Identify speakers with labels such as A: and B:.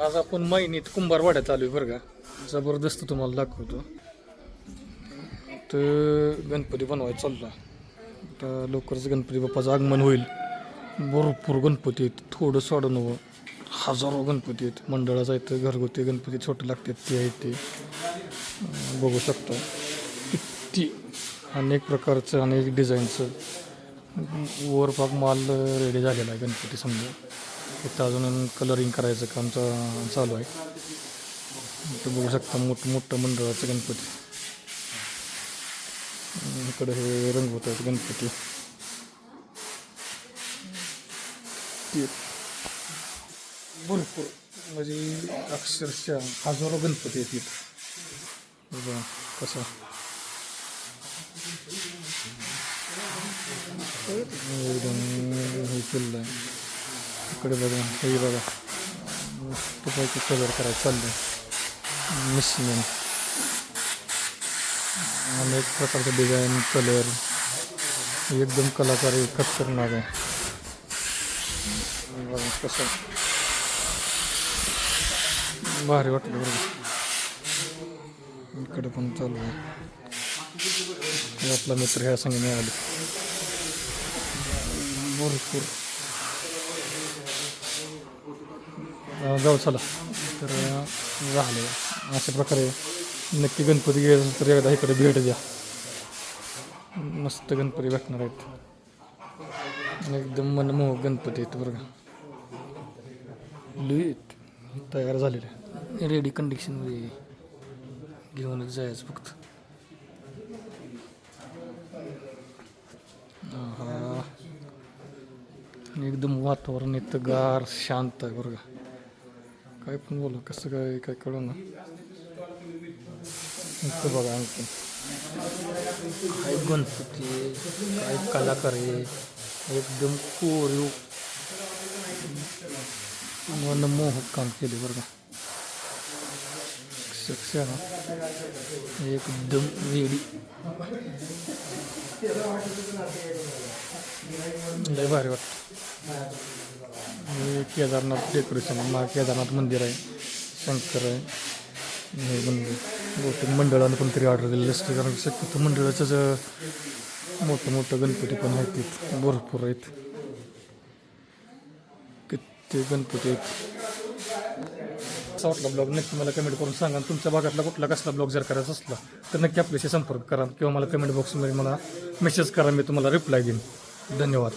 A: आज आपण महिनीत कुंभारवाड्यात आलोय बरं का? जबरदस्त तुम्हाला दाखवतो. तर गणपती बनवायला चालला. आता लवकरच गणपती बाप्पाचं आगमन होईल. भरपूर गणपती आहेत. थोडं सोडं नवं हजारो गणपती आहेत. मंडळाचा आहेत घरगुती गणपती छोटे लागतात ते आहेत ते. बघू शकता. किती अनेक प्रकारचं अनेक डिझाईनचं. वरपाक माल रेडी झालेला आहे गणपती समजा. इथं अजून कलरिंग करायचं काम चालू आहे. इथं बघू शकता मोठं मोठं मंडळाचं गणपती. इकडे हे रंगवत आहेत गणपती. ते भरपूर म्हणजे अक्षरशः हजारो गणपती आहेत इथं. हे कसा. एकदम हे केलेलं आहे. इकडे बघा हे बघा. मस्तपैकी कलर करायचं चाललं. मिसमेन अनेक प्रकारचे डिझाईन कलर एकदम कलाकारी खतरनाक आहे. बघा कसं. भारी वाटलं बरं. इकडे पण चालू आहे. आपला मित्र ह्या संघ मिळाले. भरपूर. जाऊ चला. तर झालं. अशा प्रकारे नक्की गणपती गेले तर एकदा इकडे भेट द्या. मस्त गणपती भेटणार आहेत. आणि एकदम मनमोहक गणपती आहेत बरं का. लुईत तयार झालेले. रेडी कंडिशनमध्ये घेऊनच जायचं फक्त. आणि एकदम वातावरण इथं गार शांत आहे बरं का. काय पण बोला कसं काय काय कळू ना नुसतं बघा आणखी काय गणपती काय कलाकार आहे एकदम कोरीव मनमोहक काम केले बरं का अक्षरशः एकदम रेडी लय भारी वाटतं. हे केदारनाथ डेकोरेशन महा केदारनाथ मंदिर आहे. शंकर आहे. हे मंदिर बहुतेक मंडळानं पण तरी ऑर्डर दिलेलं असते. कारण शक्यतो मंडळाचंच मोठं मोठं गणपती पण आहेत तिथं भरपूर आहेत. कित्येक गणपती आहेत. कसा वाटला ब्लॉग नक्की मला कमेंट करून सांगा आणि तुमच्या भागातला कुठला कसला ब्लॉग जर करायचा असला तर नक्की आपल्याशी संपर्क करा किंवा मला कमेंट बॉक्समध्ये मला मेसेज करा मी तुम्हाला रिप्लाय देईन. धन्यवाद.